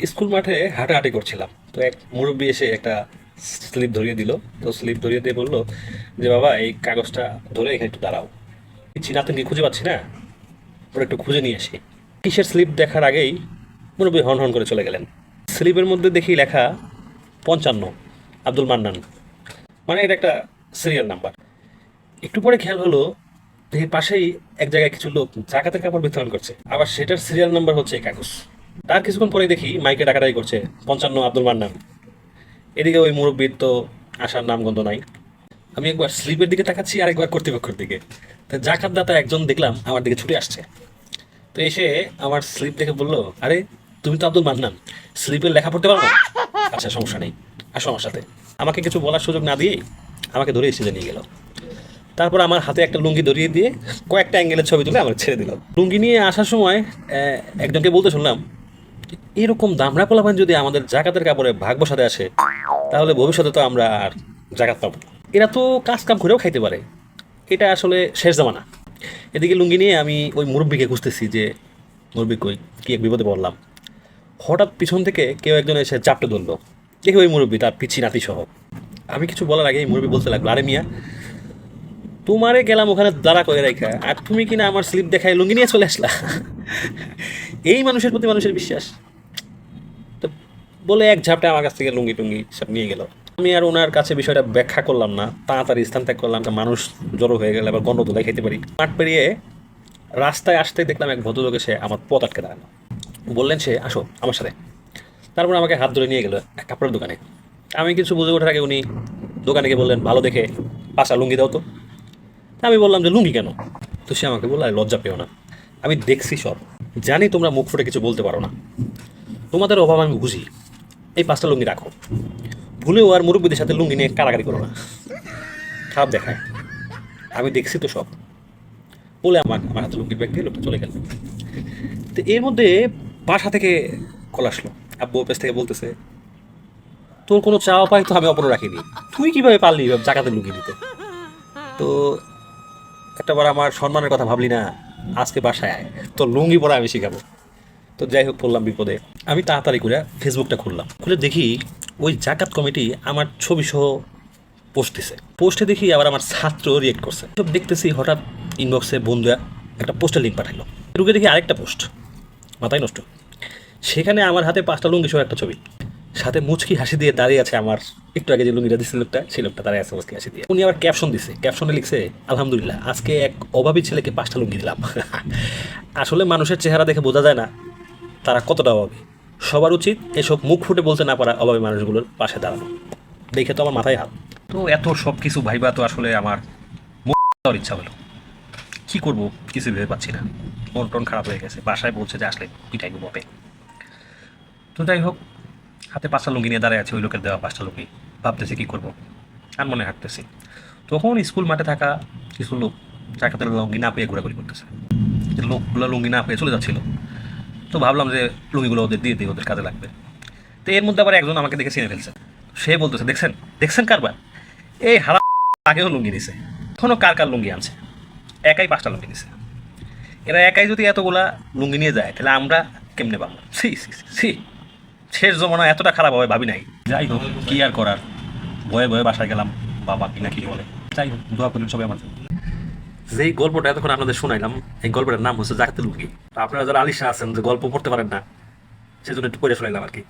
School মাঠে হাঁটাহাঁটি করছিলাম। তো এক মুরব্বী এসে একটা স্লিপ ধরিয়ে দিল। তো স্লিপ ধরিয়ে দিয়ে বলল যে, বাবা, এই কাগজটা ধরে এখানে একটু দাঁড়াও। চিনাতনকে খুঁজে পাচ্ছি না। ওরা একটু খুঁজে নিয়ে আসি। কিসের স্লিপ দেখার আগেই মুরব্বী হন হন করে চলে গেলেন। স্লিপের মধ্যে দেখি লেখা পঞ্চান্ন, আব্দুল মান্নান। মানে এটা একটা সিরিয়াল নাম্বার একটু পরে খেয়াল হলো দেখি পাশেই এক জায়গায় কিছু লোক জাকাতের কাপড় বিতরণ করছে। আবার সেটার সিরিয়াল নাম্বার হচ্ছে এই কাগজ। তার কিছুক্ষণ পরে দেখি মাইকে ডাকাডাকি করছে, পঞ্চান্ন আব্দুল মান্নান। এদিকে ওই মুরব্বীর তো আসার নামগন্ধ নাই। আমি একবার স্লিপের দিকে তাকাচ্ছি আর একবার কর্তৃপক্ষের দিকে। তো জাকাত দাতা একজন দেখলাম, আমার দিকে ছুটে আসছে। তো এসে আমার স্লিপ দেখে বলল, আরে, তুমি তো আব্দুল মান্নান, স্লিপের লেখা পড়তে পারো আচ্ছা সমস্যা নেই, আসো আমার সাথে। আমাকে কিছু বলার সুযোগ না দিয়েই আমাকে ধরে স্টেজে নিয়ে গেল। তারপর আমার হাতে একটা লুঙ্গি ধরিয়ে দিয়ে কয়েকটা অ্যাঙ্গেলের ছবি তুলে আমার ছেড়ে দিল। লুঙ্গি নিয়ে আসার সময় একজনকে বলতে শুনলাম এরকম দামড়া পোলাপান যদি আমাদের জাকাতের কাপড়ে ভাগ বসাতে আসে, তাহলে ভবিষ্যতে তো আমরা আর জাকাত পাবো এরা তো কাজ কাম করেও খাইতে পারে। এটা আসলে শেষ জামানা। এদিকে লুঙ্গি নিয়ে আমি ওই মুরব্বীকে খুঁজতেছি যে, মুরব্বী কই? কি এক বিপদে পড়লাম? হঠাৎ পিছন থেকে কেউ একজন এসে চাপটে ধরলো। দেখি ওই মুরব্বী তার পিছি নাতি সহ আমি কিছু বলার আগেই মুরব্বী বলতে লাগল, আরে মিয়া, তোমারে গেলাম ওখানে দাঁড়া করে রাখা আর তুমি কিনা আমার স্লিপ দেখায় লুঙ্গি নিয়ে চলে আসলা? এই মানুষের প্রতি মানুষের বিশ্বাস। বলে এক ঝাপটা আমার কাছ থেকে লুঙ্গি টুঙ্গি সব নিয়ে গেল। আমি আর ওনার কাছে বিষয়টা ব্যাখ্যা করলাম না, তাড়াতাড়ি স্থান ত্যাগ করলাম মানুষ জড়ো হয়ে গেলে আবার তোলাই খেতে পারি। মাঠ পেরিয়ে রাস্তায় আসতে দেখলাম এক ভদ্রলোক এসে আমার পথ আটকে দাঁড়ানো বললেন সে, আসো আমার সাথে। তারপর আমাকে হাত ধরে নিয়ে গেল এক কাপড়ের দোকানে। আমি কিছু বুঝে ওঠার আগে উনি দোকানে গিয়ে বললেন, ভালো দেখে পাশা লুঙ্গি দাও তো আমি বললাম, যে লুঙ্গি কেন? তো সে আমাকে বলল, "আরে লজ্জা পেও না। আমি দেখছি সব। জানি তোমরা মুখ ফুটে কিছু বলতে পারো না। তোমাদের অভাব আমি বুঝি। এই পাঁচটা লুঙ্গি রাখো। ভুলেও আর মুরব্বীদের সাথে লুঙ্গি নিয়ে কারাগারি করো না। খারাপ দেখায়। আমি দেখছি তো সব। বলে আমার আমার হাতে লুঙ্গির ব্যাগ দিয়ে লোকটা চলে গেল। তো এর মধ্যে বাসা থেকে কল আসলো। আব্বু অফিস থেকে বলতেছে, তোর কোনো চাওয়া পাই তো আমি অপর রাখিনি। তুই কীভাবে পারলি জাকাতে লুঙ্গি দিতে তো একটাবার আমার সম্মানের কথা ভাবলি না, আজকে বাসায় আয়। তোর লুঙ্গি পরা আমি শিখাবো। তো যাই হোক, পড়লাম বিপদে। আমি তাড়াতাড়ি করে ফেসবুকটা খুললাম। খুলে দেখি ওই জাকাত কমিটি আমার ছবি সহ পোস্ট দিছে পোস্টে দেখি আবার আমার ছাত্র রিয়েক্ট করছে। সব দেখতেছি হঠাৎ ইনবক্সে বন্ধু একটা পোস্টের লিঙ্ক পাঠাইলো। ঢুকে দেখি আরেকটা পোস্ট। মাথায় নষ্ট। সেখানে আমার হাতে পাঁচটা লুঙ্গি সহ একটা ছবি। সাথে মুচকি হাসি দিয়ে দাঁড়িয়ে আছে আমার, একটু আগে যে লুঙ্গিটা দিচ্ছে লোকটা, সেই লোকটা দাঁড়িয়ে আছে মুচকি হাসি দিয়ে। উনি আবার ক্যাপশন দিছে। ক্যাপশনে লিখছে, আলহামদুলিল্লাহ, আজকে এক অভাবী ছেলেকে পাঁচটা লুঙ্গি দিলাম। আসলে মানুষের চেহারা দেখে বোঝা যায় না। তারা কতটা অভাবী? সবার উচিত এসব মুখ ফুটে বলতে না পারা অভাবী মানুষগুলোর পাশে দাঁড়ানো। দেখে তো আমার মাথায় হাত। তো এত সব কিছু ভাইবা তো আসলে আমার দেওয়ার ইচ্ছা হলো। কি করব? কিছু ভেবে পাচ্ছি না। মন টন খারাপ হয়ে গেছে। বাসায় বলছে যে আসলে পিটাই বপে তো যাই হোক, হাতে পাঁচটা লুঙ্গি নিয়ে দাঁড়ায় আছে, ওই লোকের দেওয়া পাঁচটা লুঙ্গি। ভাবতেছি কী করব? আর মনে হাঁটতেছি। তখন স্কুল মাঠে থাকা কিছু লোক চাকাতের লুঙ্গি না পেয়ে ঘোরাঘুরি করতেছে। লোকগুলো লুঙ্গি না পেয়ে চলে যাচ্ছিল তো ভাবলাম যে লুঙ্গিগুলো ওদের দিয়ে দিই ওদের কাজে লাগবে। তো এর মধ্যে আবার একজন আমাকে দেখে চিনে ফেলছে। সে বলতেছে দেখছেন? দেখছেন কারবার এই হারা আগেও লুঙ্গি দিছে এখনও কার কার লুঙ্গি আনছে? একাই পাঁচটা লুঙ্গি দিছে। এরা একাই যদি এতগুলা লুঙ্গি নিয়ে যায় তাহলে আমরা কেমনে পাবো? সি সি সি, শেষ জমানা এতটা খারাপ হবে ভাবি নাই। যাই হোক কি আর করার? ভয়ে ভয়ে বাসায় গেলাম বাবা কি না কি বলে? যাই হোক দোয়া করেন সবাই আমার। যেই গল্পটা এতক্ষণ আপনাদের শোনাইলাম, এই গল্পটার নাম হচ্ছে জাকাতুল লুঙ্গি আপনারা যারা আলিশা আছেন, যে গল্প পড়তে পারেন না, সেজন্য একটু পড়ে শোনাইলাম আর কি।